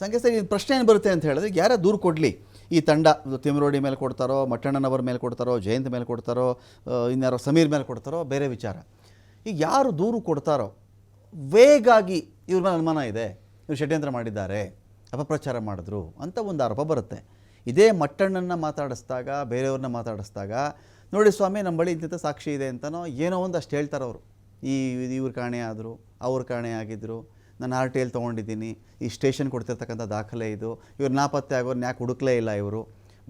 ಸಂಖ್ಯೆ ಈ ಪ್ರಶ್ನೆ ಏನು ಬರುತ್ತೆ ಅಂತ ಹೇಳಿದ್ರೆ, ಯಾರ ದೂರು ಕೊಡಲಿ? ಈ ತಂಡ ತಿಮರೋಡಿ ಮೇಲೆ ಕೊಡ್ತಾರೋ, ಮಟ್ಟಣ್ಣನವರ ಮೇಲೆ ಕೊಡ್ತಾರೋ, ಜಯಂತ್ ಮೇಲೆ ಕೊಡ್ತಾರೋ ಇನ್ಯಾರೋ ಸಮೀರ್ ಮೇಲೆ ಕೊಡ್ತಾರೋ, ಬೇರೆ ವಿಚಾರ. ಈಗ ಯಾರು ದೂರು ಕೊಡ್ತಾರೋ, ವೇಗಾಗಿ ಇವ್ರ ಮೇಲೆ ಅನುಮಾನ ಇದೆ. ಇವ್ರು ಷಡ್ಯಂತ್ರ ಮಾಡಿದ್ದಾರೆ, ಅಪಪ್ರಚಾರ ಮಾಡಿದ್ರು ಅಂತ ಒಂದು ಆರೋಪ ಬರುತ್ತೆ. ಇದೇ ಮಟ್ಟಣ್ಣನ ಮಾತಾಡಿಸ್ದಾಗ, ಬೇರೆಯವ್ರನ್ನ ಮಾತಾಡಿಸ್ದಾಗ, ನೋಡಿ ಸ್ವಾಮಿ, ನಮ್ಮ ಬಳಿ ಇಂಥ ಸಾಕ್ಷಿ ಇದೆ ಅಂತನೋ ಏನೋ ಒಂದು ಅಷ್ಟು ಹೇಳ್ತಾರೆ ಅವರು ಈ, ಇವ್ರ ಕಾಣೆ ಆದರು, ಅವ್ರ ಕಾಣೆ ಆಗಿದ್ದರು ನಾನು ಆರ್ ಟಿ ಎಲ್ ತೊಗೊಂಡಿದ್ದೀನಿ, ಈ ಸ್ಟೇಷನ್ ಕೊಡ್ತಿರ್ತಕ್ಕಂಥ ದಾಖಲೆ ಇದು, ಇವ್ರು ನಾಪತ್ತೆ ಆಗೋರು ಯಾಕೆ ಹುಡುಕ್ಲೇ ಇಲ್ಲ ಇವರು?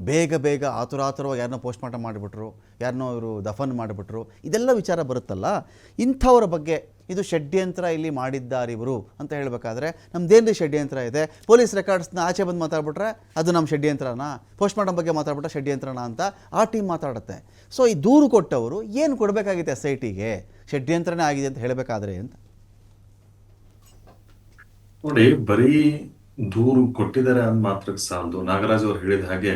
ಬೇಗ ಬೇಗ ಆತುರಾತುರವಾಗಿ ಯಾರನ್ನೋ ಪೋಸ್ಟ್ ಮಾರ್ಟಮ್ ಮಾಡಿಬಿಟ್ರು, ಯಾರನ್ನೋ ಇವರು ದಫನ್ ಮಾಡಿಬಿಟ್ರು, ಇದೆಲ್ಲ ವಿಚಾರ ಬರುತ್ತಲ್ಲ? ಇಂಥವ್ರ ಬಗ್ಗೆ ಇದು ಷಡ್ಯಂತ್ರ ಇಲ್ಲಿ ಮಾಡಿದ್ದಾರೆ ಇವರು ಅಂತ ಹೇಳಬೇಕಾದ್ರೆ ನಮ್ದೇನು ಷಡ್ಯಂತ್ರ ಇದೆ? ಪೊಲೀಸ್ ರೆಕಾರ್ಡ್ಸ್ನ ಆಚೆ ಬಂದು ಮಾತಾಡ್ಬಿಟ್ರೆ ಅದು ನಮ್ಮ ಷಡ್ಯಂತ್ರನ? ಪೋಸ್ಟ್ ಮಾರ್ಟಮ್ ಬಗ್ಗೆ ಮಾತಾಡ್ಬಿಟ್ರೆ ಷಡ್ಯಂತ್ರನ ಅಂತ ಆ ಟೀಮ್ ಮಾತಾಡುತ್ತೆ. ಸೊ ಈ ದೂರು ಕೊಟ್ಟವರು ಏನು ಕೊಡಬೇಕಾಗಿತ್ತು ಎಸ್ ಐ ಟಿಗೆ ಷಡ್ಯಂತ್ರನೇ ಆಗಿದೆ ಅಂತ ಹೇಳಬೇಕಾದ್ರೆ ಅಂತ. ನೋಡಿ ಬರೀ ದೂರು ಕೊಟ್ಟಿದ್ದಾರೆ ಅಂದ್ ಮಾತ್ರಕ್ಕೆ ಸಾಲದು. ನಾಗರಾಜ್ ಅವರು ಹೇಳಿದ ಹಾಗೆ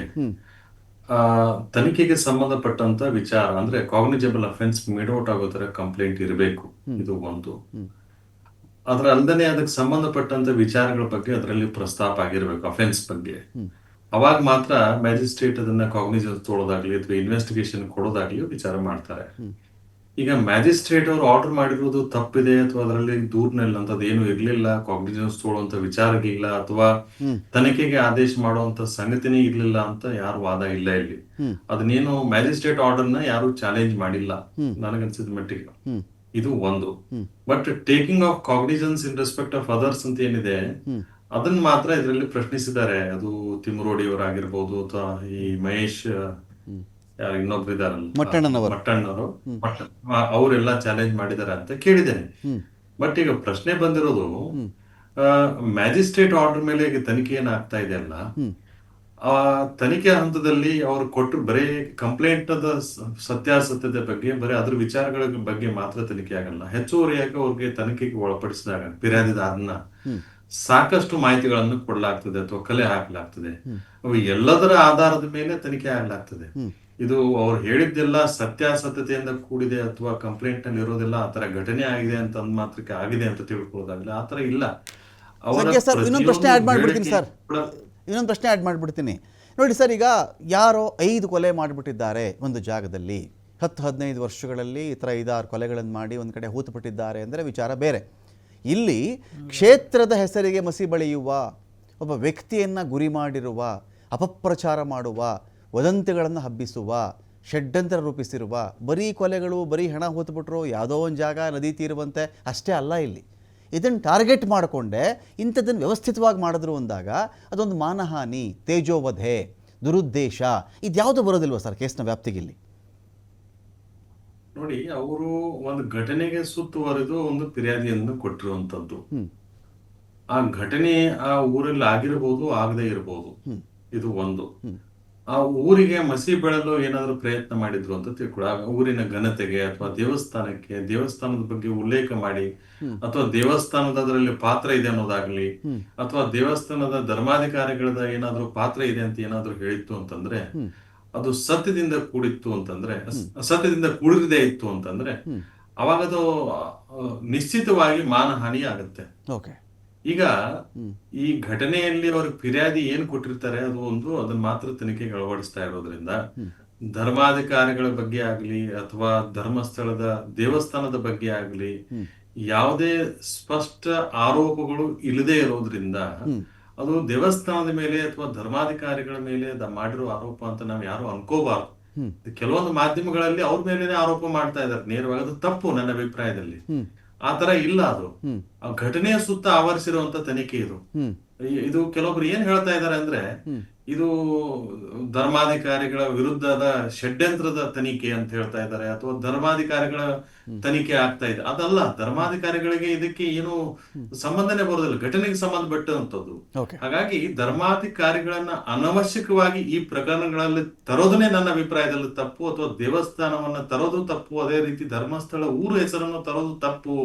ಆ ತನಿಖೆಗೆ ಸಂಬಂಧಪಟ್ಟಂತ ವಿಚಾರ ಅಂದ್ರೆ ಕಾಗ್ನಿಜಬಲ್ ಅಫೆನ್ಸ್ ಔಟ್ ಆಗೋ ತರ ಕಂಪ್ಲೇಂಟ್ ಇರಬೇಕು. ಇದು ಒಂದು. ಅದ್ರ ಅಲ್ದನೆ ಅದಕ್ಕೆ ಸಂಬಂಧಪಟ್ಟಂತ ವಿಚಾರಗಳ ಬಗ್ಗೆ ಅದರಲ್ಲಿ ಪ್ರಸ್ತಾಪ ಆಗಿರ್ಬೇಕು ಅಫೆನ್ಸ್ ಬಗ್ಗೆ. ಅವಾಗ ಮಾತ್ರ ಮ್ಯಾಜಿಸ್ಟ್ರೇಟ್ ಅದನ್ನ ಕಾಗ್ನಿಜನ್ ತೊಳೋದಾಗ್ಲಿ ಅಥವಾ ಇನ್ವೆಸ್ಟಿಗೇಷನ್ ಕೊಡೋದಾಗ್ಲಿ ವಿಚಾರ ಮಾಡ್ತಾರೆ. ಈಗ ಮ್ಯಾಜಿಸ್ಟ್ರೇಟ್ ಅವರು ಆರ್ಡರ್ ಮಾಡಿರೋದು ತಪ್ಪಿದೆ ಅಥವಾ ಅದರಲ್ಲಿ ದೂರ್ನಲ್ಲಿ ಅಂತದ್ದು ಏನು ಇರ್ಲಿಲ್ಲ ಕಾಗ್ನಿಜನ್ಸ್ ತೊಗೊಳುವಂತ ವಿಚಾರಕ್ಕೆ ಇಲ್ಲ ಅಥವಾ ತನಿಖೆಗೆ ಆದೇಶ ಮಾಡುವಂತ ಸಂಗತಿನೇ ಇರ್ಲಿಲ್ಲ ಅಂತ ಯಾರು ವಾದ ಇಲ್ಲ ಇಲ್ಲಿ. ಅದನ್ನೇನು ಮ್ಯಾಜಿಸ್ಟ್ರೇಟ್ ಆರ್ಡರ್ನ ಯಾರು ಚಾಲೆಂಜ್ ಮಾಡಿಲ್ಲ. ನನಗನ್ಸಿದ ಮಟ್ಟಿಗೆ. ಇದು ಒಂದು. But taking of cognizance in respect of others ಅಂತ ಏನಿದೆ ಅದನ್ನ ಮಾತ್ರ ಇದರಲ್ಲಿ ಪ್ರಶ್ನಿಸಿದ್ದಾರೆ. ಅದು ತಿಮರೋಡಿ ಅವರಾಗಿರ್ಬೋದು ಅಥವಾ ಈ ಮಹೇಶ್ ಇನ್ನೊಬ್ರು ಇದಾರಲ್ಲ. ಮಟ್ಟಣ್ಣನವರು. ಮಟ್ಟಣ್ಣವರು ಅವರೆಲ್ಲ ಚಾಲೆಂಜ್ ಮಾಡಿದಾರೆ ಅಂತ ಕೇಳಿದ್ದೇನೆ. ಬಟ್ ಈಗ ಪ್ರಶ್ನೆ ಬಂದಿರೋದು ಮ್ಯಾಜಿಸ್ಟ್ರೇಟ್ ಆರ್ಡರ್ ಮೇಲೆ ಈಗ ತನಿಖೆ ಏನಾಗ್ತಾ ಇದೆ ಅಲ್ಲ ಆ ತನಿಖೆ ಹಂತದಲ್ಲಿ ಅವರು ಕೊಟ್ಟು ಬರೀ ಕಂಪ್ಲೇಂಟ್ ಸತ್ಯಾಸತ್ಯತೆ ಬಗ್ಗೆ ಬರೀ ಅದ್ರ ವಿಚಾರಗಳ ಬಗ್ಗೆ ಮಾತ್ರ ತನಿಖೆ ಆಗಲ್ಲ. ಹೆಚ್ಚುವರಿಯಾಗಿ ಅವ್ರಿಗೆ ತನಿಖೆಗೆ ಒಳಪಡಿಸಿದಾಗ ಫಿರ್ಯಾದಿದಾರನ್ನ ಸಾಕಷ್ಟು ಮಾಹಿತಿಗಳನ್ನು ಕೊಡಲಾಗ್ತದೆ ಅಥವಾ ಕಲೆ ಹಾಕಲಾಗ್ತದೆ. ಅವು ಎಲ್ಲದರ ಆಧಾರದ ಮೇಲೆ ತನಿಖೆ ಆಗ್ಲಾಗ್ತದೆ. ಇದು ಅವ್ರು ಹೇಳಿದ್ದೆಲ್ಲ ಸತ್ಯಾಸತ್ಯತೆಯಿಂದ ಕೂಡಿದೆ ಅಥವಾ ಕಂಪ್ಲೇಂಟ್ನಲ್ಲಿ ಇರೋದೆಲ್ಲ ಆತರ ಘಟನೆ ಆಗಿದೆ ಅಂತ ಅಂದ್ ಮಾತ್ರಕ್ಕೆ ಆಗಿದೆ ಅಂತ ತಿಳ್ಕೊಳ್ಳೋದಾಗಲ್ಲ ಆತರ ಇಲ್ಲ. ಸರ್ ಇನ್ನೊಂದು ಪ್ರಶ್ನೆ ಆಡ್ ಮಾಡ್ಬಿಡ್ತೀನಿ ಸರ್. ಇನ್ನೊಂದು ಪ್ರಶ್ನೆ ಆ್ಯಡ್ ಮಾಡಿಬಿಡ್ತೀನಿ. ನೋಡಿ ಸರ್ ಈಗ ಯಾರೋ ಐದು ಕೊಲೆ ಮಾಡಿಬಿಟ್ಟಿದ್ದಾರೆ ಒಂದು ಜಾಗದಲ್ಲಿ. ಹತ್ತು ಹದಿನೈದು ವರ್ಷಗಳಲ್ಲಿ ಈ ಥರ ಐದಾರು ಕೊಲೆಗಳನ್ನು ಮಾಡಿ ಒಂದು ಕಡೆ ಹೂತುಬಿಟ್ಟಿದ್ದಾರೆ ಅಂದರೆ ವಿಚಾರ ಬೇರೆ. ಇಲ್ಲಿ ಕ್ಷೇತ್ರದ ಹೆಸರಿಗೆ ಮಸಿ ಬಳಿಯುವ ಒಬ್ಬ ವ್ಯಕ್ತಿಯನ್ನು ಗುರಿ ಮಾಡಿರುವ ಅಪಪ್ರಚಾರ ಮಾಡುವ ವದಂತಿಗಳನ್ನು ಹಬ್ಬಿಸುವ ಷಡ್ಯಂತ್ರ ರೂಪಿಸಿರುವ ಬರೀ ಕೊಲೆಗಳು ಬರೀ ಹಣ ಹೂತ್ಬಿಟ್ರು ಯಾವುದೋ ಒಂದು ಜಾಗ ನದಿ ತೀರುವಂತೆ ಅಷ್ಟೇ ಅಲ್ಲ ಇಲ್ಲಿ. ಇದನ್ನು ಟಾರ್ಗೆಟ್ ಮಾಡಿಕೊಂಡೆ ಇಂಥದ್ದನ್ನು ವ್ಯವಸ್ಥಿತವಾಗಿ ಮಾಡಿದ್ರು ಅಂದಾಗ ಅದೊಂದು ಮಾನಹಾನಿ ತೇಜೋವಧೆ ದುರುದ್ದೇಶ ಇದ್ಯಾವುದು ಬರೋದಿಲ್ವ ಸರ್ ಕೇಸ್ನ ವ್ಯಾಪ್ತಿಗೆ ಇಲ್ಲಿ ನೋಡಿ ಅವರು ಒಂದು ಘಟನೆಗೆ ಸುತ್ತುವರೆದು ಒಂದು ಫಿರ್ಯಾದಿಯನ್ನು ಕೊಟ್ಟಿರುವಂತದ್ದು ಆ ಘಟನೆ ಆ ಊರಲ್ಲಿ ಆಗಿರಬಹುದು ಆಗದೆ ಇರಬಹುದು ಇದು ಒಂದು. ಆ ಊರಿಗೆ ಮಸಿ ಬೆಳೆದು ಏನಾದರೂ ಪ್ರಯತ್ನ ಮಾಡಿದ್ರು ಅಂತ ತಿಳ್ಕೊಳ್ಳಿ ಆ ಊರಿನ ಘನತೆಗೆ ಅಥವಾ ದೇವಸ್ಥಾನಕ್ಕೆ ದೇವಸ್ಥಾನದ ಬಗ್ಗೆ ಉಲ್ಲೇಖ ಮಾಡಿ ಅಥವಾ ದೇವಸ್ಥಾನದ ಅದರಲ್ಲಿ ಪಾತ್ರ ಇದೆ ಅನ್ನೋದಾಗ್ಲಿ ಅಥವಾ ದೇವಸ್ಥಾನದ ಧರ್ಮಾಧಿಕಾರಿಗಳದ ಏನಾದ್ರೂ ಪಾತ್ರ ಇದೆ ಅಂತ ಏನಾದ್ರೂ ಹೇಳಿತ್ತು ಅಂತಂದ್ರೆ ಅದು ಸತ್ಯದಿಂದ ಕೂಡಿತ್ತು ಅಂತಂದ್ರೆ ಸತ್ಯದಿಂದ ಕೂಡಿರದೇ ಇತ್ತು ಅಂತಂದ್ರೆ ಅವಾಗ ಅದು ನಿಶ್ಚಿತವಾಗಿ ಮಾನಹಾನಿ ಆಗುತ್ತೆ. ಈಗ ಈ ಘಟನೆಯಲ್ಲಿ ಅವ್ರಿಗೆ ಫಿರ್ಯಾದಿ ಏನ್ ಕೊಟ್ಟಿರ್ತಾರೆ ಅದು ಒಂದು ಅದನ್ನ ಮಾತ್ರ ತನಿಖೆಗೆ ಅಳವಡಿಸ್ತಾ ಇರೋದ್ರಿಂದ ಧರ್ಮಾಧಿಕಾರಿಗಳ ಬಗ್ಗೆ ಆಗ್ಲಿ ಅಥವಾ ಧರ್ಮಸ್ಥಳದ ದೇವಸ್ಥಾನದ ಬಗ್ಗೆ ಆಗ್ಲಿ ಯಾವುದೇ ಸ್ಪಷ್ಟ ಆರೋಪಗಳು ಇಲ್ಲದೆ ಇರೋದ್ರಿಂದ ಅದು ದೇವಸ್ಥಾನದ ಮೇಲೆ ಅಥವಾ ಧರ್ಮಾಧಿಕಾರಿಗಳ ಮೇಲೆ ಅದ ಮಾಡಿರೋ ಆರೋಪ ಅಂತ ನಾವು ಯಾರು ಅನ್ಕೋಬಾರ್ದು. ಕೆಲವೊಂದು ಮಾಧ್ಯಮಗಳಲ್ಲಿ ಅವ್ರ ಮೇಲೇನೆ ಆರೋಪ ಮಾಡ್ತಾ ಇದ್ದಾರೆ. ನೇರವಾಗಿ ಅದು ತಪ್ಪು ನನ್ನ ಅಭಿಪ್ರಾಯದಲ್ಲಿ. ಆ ತರ ಇಲ್ಲ ಅದು. ಆ ಘಟನೆಯ ಸುತ್ತ ಆವರಿಸಿರುವಂತ ತನಿಖೆ ಇದು. ಇದು ಕೆಲವೊಬ್ರು ಏನ್ ಹೇಳ್ತಾ ಇದ್ದಾರೆ ಅಂದ್ರೆ ಇದು ಧರ್ಮಾಧಿಕಾರಿಗಳ ವಿರುದ್ಧದ ಷಡ್ಯಂತ್ರದ ತನಿಖೆ ಅಂತ ಹೇಳ್ತಾ ಇದ್ದಾರೆ ಅಥವಾ ಧರ್ಮಾಧಿಕಾರಿಗಳ ತನಿಖೆ ಆಗ್ತಾ ಇದೆ. ಅದಲ್ಲ ಧರ್ಮಾಧಿಕಾರಿಗಳಿಗೆ ಇದಕ್ಕೆ ಏನು ಸಂಬಂಧನೆ ಬರೋದಿಲ್ಲ ಘಟನೆಗೆ ಸಂಬಂಧಪಟ್ಟಂತದ್ದು ಹಾಗಾಗಿ ಧರ್ಮಾಧಿಕಾರಿಗಳನ್ನ ಅನವಶ್ಯಕವಾಗಿ ಈ ಪ್ರಕರಣಗಳಲ್ಲಿ ತರೋದನ್ನೇ ನನ್ನ ಅಭಿಪ್ರಾಯದಲ್ಲಿ ತಪ್ಪು ಅಥವಾ ದೇವಸ್ಥಾನವನ್ನ ತರೋದು ತಪ್ಪು ಅದೇ ರೀತಿ ಧರ್ಮಸ್ಥಳ ಊರು ಹೆಸರನ್ನು ತರೋದು ತಪ್ಪು.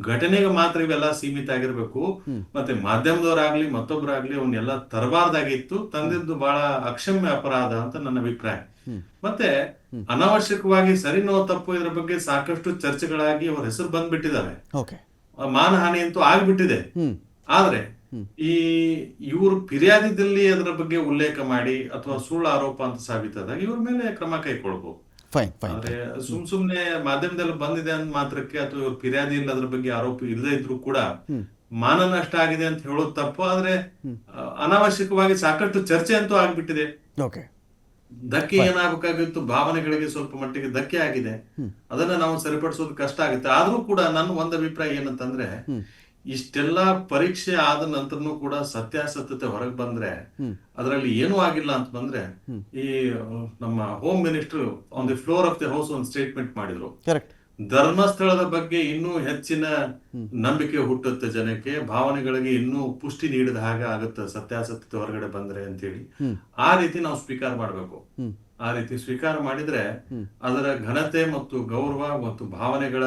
ಘಟನೆಗೆ ಮಾತ್ರ ಇವೆಲ್ಲ ಸೀಮಿತ ಆಗಿರ್ಬೇಕು. ಮತ್ತೆ ಮಾಧ್ಯಮದವರಾಗ್ಲಿ ಮತ್ತೊಬ್ಬರಾಗ್ಲಿ ಅವನ್ನೆಲ್ಲ ತರಬಾರ್ದಾಗಿತ್ತು. ತಂದಿದ್ದು ಬಹಳ ಅಕ್ಷಮ್ಯ ಅಪರಾಧ ಅಂತ ನನ್ನ ಅಭಿಪ್ರಾಯ. ಮತ್ತೆ ಅನಾವಶ್ಯಕವಾಗಿ ಸರಿನೋ ತಪ್ಪು ಇದರ ಬಗ್ಗೆ ಸಾಕಷ್ಟು ಚರ್ಚೆಗಳಾಗಿ ಅವ್ರ ಹೆಸರು ಬಂದ್ಬಿಟ್ಟಿದಾವೆ. ಮಾನಹಾನಿ ಅಂತೂ ಆಗ್ಬಿಟ್ಟಿದೆ. ಆದ್ರೆ ಈ ಇವರು ಫಿರ್ಯಾದಿದಲ್ಲಿ ಅದರ ಬಗ್ಗೆ ಉಲ್ಲೇಖ ಮಾಡಿ ಅಥವಾ ಸುಳ್ಳು ಆರೋಪ ಅಂತ ಸಾಬೀತಾದಾಗ ಇವ್ರ ಮೇಲೆ ಕ್ರಮ ಕೈಗೊಳ್ಬಹುದು ಆದ್ರೆ ಸುಮ್ ಸುಮ್ನೆ ಮಾಧ್ಯಮದಲ್ಲಿ ಬಂದಿದೆ ಅಂತ ಮಾತ್ರಕ್ಕೆ ಅಥವಾ ಇವ್ರ ಫಿರ್ಯಾದಿ ಇಲ್ಲ ಅದ್ರ ಬಗ್ಗೆ ಆರೋಪ ಇಲ್ಲದೆ ಇದ್ರು ಕೂಡ ಮಾನ ನಷ್ಟ ಆಗಿದೆ ಅಂತ ಹೇಳೋದು ತಪ್ಪು ಆದ್ರೆ ಅನಾವಶ್ಯಕವಾಗಿ ಸಾಕಷ್ಟು ಚರ್ಚೆ ಅಂತೂ ಆಗ್ಬಿಟ್ಟಿದೆ. ಧಕ್ಕೆ ಏನಾಗಬೇಕಾಗಿತ್ತು ಭಾವನೆಗಳಿಗೆ ಸ್ವಲ್ಪ ಮಟ್ಟಿಗೆ ಧಕ್ಕೆ ಆಗಿದೆ. ಅದನ್ನ ನಾವು ಸರಿಪಡಿಸೋದು ಕಷ್ಟ ಆಗುತ್ತೆ. ಆದ್ರೂ ಕೂಡ ನನ್ನ ಒಂದ್ ಅಭಿಪ್ರಾಯ ಏನಂತಂದ್ರೆ ಇಷ್ಟೆಲ್ಲಾ ಪರೀಕ್ಷೆ ಆದ ನಂತರನೂ ಕೂಡ ಸತ್ಯಾಸತ್ಯತೆ ಹೊರಗೆ ಬಂದ್ರೆ ಅದರಲ್ಲಿ ಏನೂ ಆಗಿಲ್ಲ ಅಂತ ಬಂದ್ರೆ ಈ ನಮ್ಮ home minister on the floor of the house ಒಂದು ಸ್ಟೇಟ್ಮೆಂಟ್ ಮಾಡಿದ್ರು. ಕರೆಕ್ಟ್ ಧರ್ಮಸ್ಥಳದ ಬಗ್ಗೆ ಇನ್ನೂ ಹೆಚ್ಚಿನ ನಂಬಿಕೆ ಹುಟ್ಟುತ್ತೆ ಜನಕ್ಕೆ. ಭಾವನೆಗಳಿಗೆ ಇನ್ನೂ ಪುಷ್ಟಿ ನೀಡಿದ ಹಾಗೆ ಆಗುತ್ತೆ ಸತ್ಯಾಸತ್ಯತೆ ಹೊರಗಡೆ ಬಂದ್ರೆ ಅಂತೇಳಿ. ಆ ರೀತಿ ನಾವು ಸ್ವೀಕಾರ ಮಾಡಬೇಕು. ಆ ರೀತಿ ಸ್ವೀಕಾರ ಮಾಡಿದ್ರೆ ಅದರ ಘನತೆ ಮತ್ತು ಗೌರವ ಮತ್ತು ಭಾವನೆಗಳ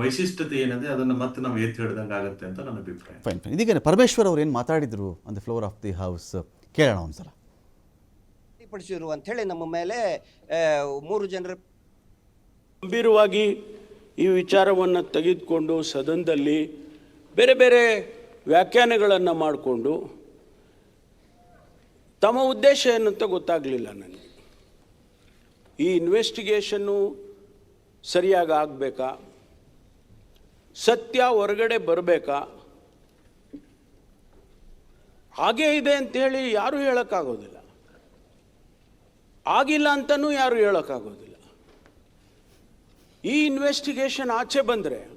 ವೈಶಿಷ್ಟ್ಯತೆ ಏನಿದೆ ಅದನ್ನ ಮತ್ತೆ ನಾವು ಎತ್ತಿ ಹಿಡ್ದಂಗೆ ಆಗುತ್ತೆ ಅಂತ ನನ್ನ ಅಭಿಪ್ರಾಯ. ಫೈನ್ ಫೈನ್ ಇದೀಗ ಪರಮೇಶ್ವರ್ ಅವ್ರು ಏನು ಮಾತಾಡಿದ್ರು on the floor of the house ಕೇಳೋಣ ಒಂದ್ಸಲ. ಅಂತ ಹೇಳಿ ನಮ್ಮ ಮೇಲೆ ಮೂರು ಜನರ ಗಂಭೀರವಾಗಿ ಈ ವಿಚಾರವನ್ನು ತೆಗೆದುಕೊಂಡು ಸದನದಲ್ಲಿ ಬೇರೆ ಬೇರೆ ವ್ಯಾಖ್ಯಾನಗಳನ್ನು ಮಾಡಿಕೊಂಡು ತಮ್ಮ ಉದ್ದೇಶ ಏನಂತ ಗೊತ್ತಾಗಲಿಲ್ಲ ನನಗೆ. ಈ ಇನ್ವೆಸ್ಟಿಗೇಷನ್ನು ಸರಿಯಾಗಿ ಆಗಬೇಕಾ? ಸತ್ಯ ಹೊರಗಡೆ ಬರಬೇಕಾ? ಹಾಗೇ ಇದೆ ಅಂತೇಳಿ ಯಾರೂ ಹೇಳೋಕ್ಕಾಗೋದಿಲ್ಲ. ಆಗಿಲ್ಲ ಅಂತಲೂ ಯಾರೂ ಹೇಳೋಕ್ಕಾಗೋದಿಲ್ಲ. ಈ ಇನ್ವೆಸ್ಟಿಗೇಷನ್ ಆಚೆ ಬಂದರೆ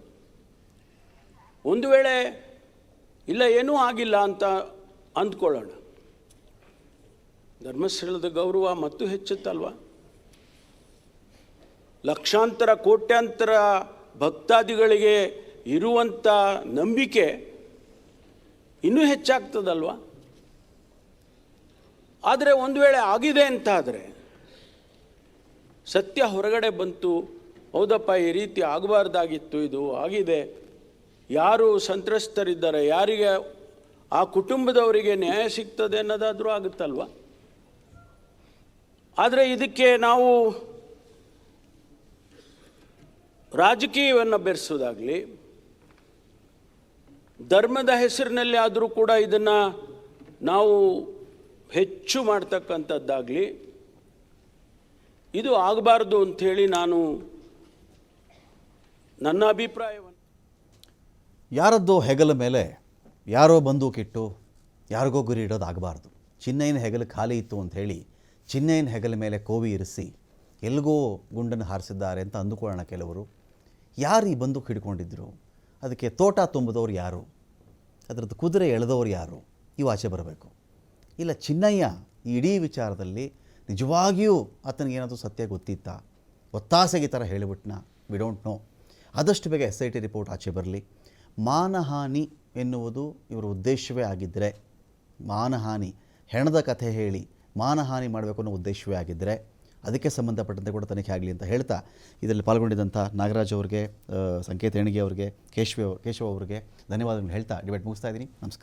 ಒಂದು ವೇಳೆ ಇಲ್ಲ ಏನೂ ಆಗಿಲ್ಲ ಅಂತ ಅಂದ್ಕೊಳ್ಳೋಣ. ಧರ್ಮಸ್ಥಳದ ಗೌರವ ಮತ್ತು ಹೆಚ್ಚುತ್ತಲ್ವ? ಲಕ್ಷಾಂತರ, ಕೋಟ್ಯಾಂತರ ಭಕ್ತಾದಿಗಳಿಗೆ ಇರುವಂಥ ನಂಬಿಕೆ ಇನ್ನೂ ಹೆಚ್ಚಾಗ್ತದಲ್ವ? ಆದರೆ ಒಂದು ವೇಳೆ ಆಗಿದೆ ಅಂತ ಆದರೆ ಸತ್ಯ ಹೊರಗಡೆ ಬಂತು ಹೌದಪ್ಪ, ಈ ರೀತಿ ಆಗಬಾರ್ದಾಗಿತ್ತು, ಇದು ಆಗಿದೆ. ಯಾರು ಸಂತ್ರಸ್ತರಿದ್ದಾರೆ, ಯಾರಿಗೆ ಆ ಕುಟುಂಬದವರಿಗೆ ನ್ಯಾಯ ಸಿಗ್ತದೆ ಅನ್ನೋದಾದರೂ ಆಗುತ್ತಲ್ವ? ಆದರೆ ಇದಕ್ಕೆ ನಾವು ರಾಜಕೀಯವನ್ನು ಬೆರೆಸೋದಾಗಲಿ, ಧರ್ಮದ ಹೆಸರಿನಲ್ಲಿ ಆದರೂ ಕೂಡ ಇದನ್ನು ನಾವು ಹೆಚ್ಚು ಮಾಡ್ತಕ್ಕಂಥದ್ದಾಗಲಿ, ಇದು ಆಗಬಾರ್ದು ಅಂಥೇಳಿ ನಾನು ನನ್ನ ಅಭಿಪ್ರಾಯವನ್ನು ಯಾರದ್ದೋ ಹೆಗಲ ಮೇಲೆ ಯಾರೋ ಬಂದೂಕಿಟ್ಟು ಯಾರಿಗೋ ಗುರಿ ಇಡೋದು ಆಗಬಾರ್ದು ಚಿನ್ನಯ್ಯನ ಹೆಗಲು ಖಾಲಿ ಇತ್ತು ಅಂತ ಹೇಳಿ ಚಿನ್ನಯ್ಯನ ಹೆಗಲ ಮೇಲೆ ಕೋವಿ ಇರಿಸಿ ಎಲ್ಲಿಗೋ ಗುಂಡನ್ನು ಹಾರಿಸಿದ್ದಾರೆ ಅಂತ ಅಂದುಕೊಳ್ಳೋಣ ಕೆಲವರು. ಯಾರು ಈ ಬಂದೂಕು ಹಿಡ್ಕೊಂಡಿದ್ರು? ಅದಕ್ಕೆ ತೋಟ ತುಂಬಿದವ್ರು ಯಾರು? ಅದರದ್ದು ಕುದುರೆ ಎಳೆದವ್ರು ಯಾರು? ಇವು ಆಚೆ ಬರಬೇಕು. ಇಲ್ಲ ಚಿನ್ನಯ್ಯ ಈ ಇಡೀ ವಿಚಾರದಲ್ಲಿ ನಿಜವಾಗಿಯೂ ಆತನಿಗೇನಾದರೂ ಸತ್ಯ ಗೊತ್ತಿತ್ತಾ? ಒತ್ತಾಸೆಗೆ ಈ ಥರ ಹೇಳಿಬಿಟ್ನ? ವಿ ಡೋಂಟ್ ನೋ ಆದಷ್ಟು ಬೇಗ ಎಸ್ ಐ ಟಿ ರಿಪೋರ್ಟ್ ಆಚೆ ಬರಲಿ. ಮಾನಹಾನಿ ಎನ್ನುವುದು ಇವರ ಉದ್ದೇಶವೇ ಆಗಿದ್ದರೆ, ಮಾನಹಾನಿ, ಹೆಣದ ಕಥೆ ಹೇಳಿ ಮಾನಹಾನಿ ಮಾಡಬೇಕು ಅನ್ನೋ ಉದ್ದೇಶವೇ ಆಗಿದ್ದರೆ, ಅದಕ್ಕೆ ಸಂಬಂಧಪಟ್ಟಂತೆ ಕೂಡ ತನಿಖೆ ಆಗಲಿ ಅಂತ ಹೇಳ್ತಾ ಇದರಲ್ಲಿ ಪಾಲ್ಗೊಂಡಿದ್ದಂಥ ನಾಗರಾಜ್ ಅವರಿಗೆ ಸಂಕೇತ ಹೆಣಿಗೆ ಅವರಿಗೆ, ಕೇಶವ ಕೇಶವ ಅವರಿಗೆ ಧನ್ಯವಾದಗಳು ಹೇಳ್ತಾ, ಡಿಬೇಟ್ ಮುಗಿಸ್ತಾ ಇದ್ದೀನಿ. ನಮಸ್ಕಾರ.